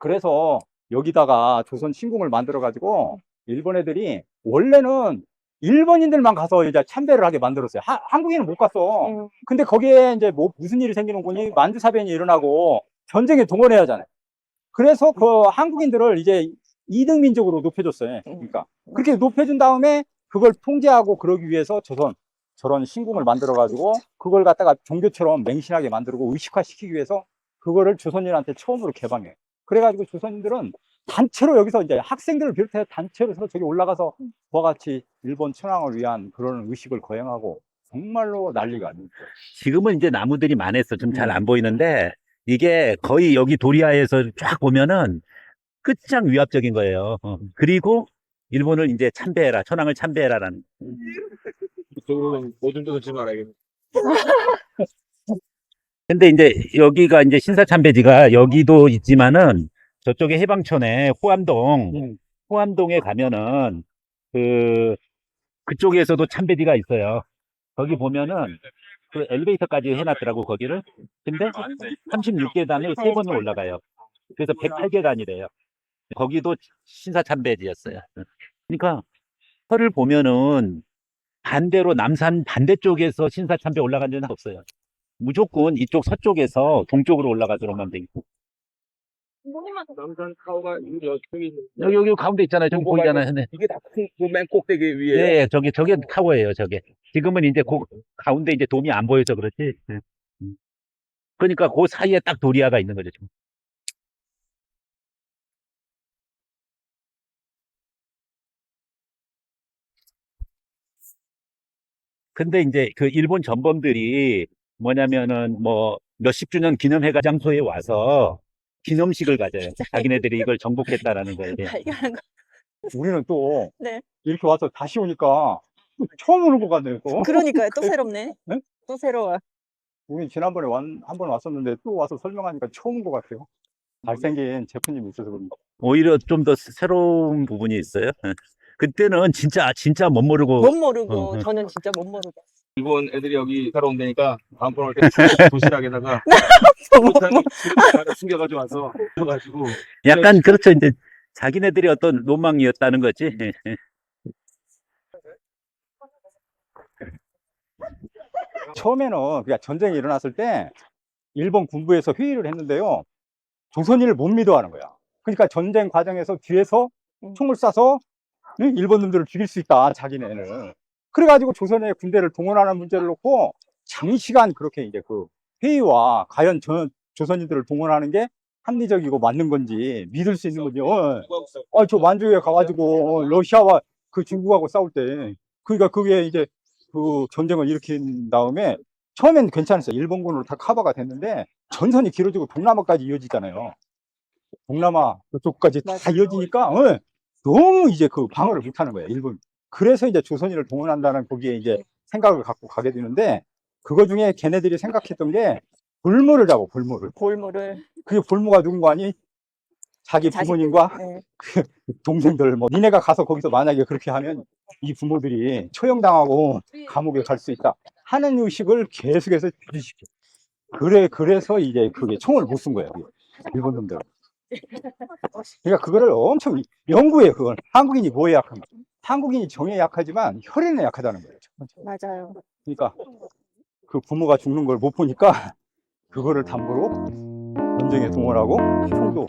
그래서 여기다가 조선 신궁을 만들어 가지고 일본 애들이 원래는 일본인들만 가서 이제 참배를 하게 만들었어요. 하- 한국인은 못 갔어. 음. 근데 거기에 이제 뭐 무슨 일이 생기는 거니 만주사변이 일어나고 전쟁에 동원해야 하잖아요. 그래서 그 한국인들을 이제 이등 민족으로 높여줬어요. 그러니까 그렇게 높여준 다음에 그걸 통제하고 그러기 위해서 조선 저런 신궁을 만들어 가지고 그걸 갖다가 종교처럼 맹신하게 만들고 의식화시키기 위해서 그거를 조선인한테 처음으로 개방해. 그래가지고 조선인들은 단체로 여기서 이제 학생들을 비롯해 단체로 해서 저기 올라가서 그와 같이 일본 천황을 위한 그런 의식을 거행하고 정말로 난리가 아니죠. 지금은 이제 나무들이 많아서 좀잘 음. 안 보이는데 이게 거의 여기 도리아에서 쫙 보면은 끝장 위압적인 거예요. 어. 그리고 일본을 이제 참배해라, 천황을 참배해라라는. 이쪽으로는 뭐좀 던지 말아야겠네. 근데 이제 여기가 이제 신사참배지가 여기도 있지만은 저쪽에 해방촌에 호암동, 음. 호암동에 가면은 그 그쪽에서도 참배지가 있어요. 거기 보면은 그 엘리베이터까지 해놨더라고 거기를. 근데 36계단을 세 번을 올라가요. 그래서 108계단이래요. 거기도 신사참배지였어요. 그러니까 설을 보면은 반대로 남산 반대쪽에서 신사참배 올라간 적은 없어요. 무조건 이쪽 서쪽에서 동쪽으로 올라가도록만 돼 있고. 남산 타워가 여기 여기 있는 여기, 여기 가운데 있잖아요. 저기 보이잖아요. 네. 이게 다맨 꼭대기 위에 예, 예, 저기, 저게 타워예요, 저게. 지금은 이제 그 가운데 이제 돔이 안 보여서 그렇지. 예. 음. 그러니까 그 사이에 딱 도리아가 있는 거죠, 지금. 근데 이제 그 일본 전범들이 뭐냐면은 뭐 몇십 주년 기념회가 장소에 와서 기념식을 가져요. 자기네들이 이걸 정복했다라는 거예요. 예. 발견한 거. 우리는 또 네. 이렇게 와서 다시 오니까 또 처음 오는 것 같네요. 또. 그러니까요. 또 새롭네. 네? 또 새로워. 우리 지난번에 한 번 왔었는데 또 와서 설명하니까 처음 온 것 같아요. 잘생긴 제프님이 있어서 그런가. 오히려 좀 더 새로운 부분이 있어요. 예. 그때는 진짜 진짜 못 모르고 못 모르고 어, 어. 저는 진짜 못 모르고. 일본 애들이 여기 살아 온다니까 다음번 올때 도시락에다가 숨겨가지고 와서 그래가지고 약간 그렇죠 이제 자기네들이 어떤 로망이었다는 거지. 처음에는 그냥 전쟁이 일어났을 때 일본 군부에서 회의를 했는데요. 조선인을 못 믿어하는 거야. 그러니까 전쟁 과정에서 뒤에서 음. 총을 쏴서 응? 일본 놈들을 죽일 수 있다. 자기네는. 그래가지고 조선의 군대를 동원하는 문제를 놓고 장시간 그렇게 이제 그 회의와 과연 저, 조선인들을 동원하는 게 합리적이고 맞는 건지 믿을 수 있는 건지. 어, 아, 저 만주에 가가지고 어, 러시아와 그 중국하고 싸울 때, 그러니까 그게 이제 그 전쟁을 일으킨 다음에 처음엔 괜찮았어요. 일본군으로 다 커버가 됐는데 전선이 길어지고 동남아까지 이어지잖아요. 동남아 그쪽까지 다. 이어지니까 어, 너무 이제 그 방어를 못하는 거예요. 일본. 그래서 이제 조선인을 동원한다는 거기에 이제 생각을 갖고 가게 되는데 그거 중에 걔네들이 생각했던 게 볼모를 잡고 볼모를. 볼모를. 그게 볼모가 누군가 아니 자기 자식들. 부모님과 네. 동생들 뭐 니네가 가서 거기서 만약에 그렇게 하면 이 부모들이 처형당하고 감옥에 갈 수 있다 하는 의식을 계속해서 주시죠. 그래 그래서 이제 그게 총을 못쏜 거예요. 일본 놈들. 그러니까 그거를 엄청 연구해 그걸 한국인이 뭐에 약한가? 한국인이 정에 약하지만 혈연에 약하다는 거예요. 첫 번째. 맞아요. 그러니까 그 부모가 죽는 걸 못 보니까 그거를 담보로 전쟁에 동원하고 총도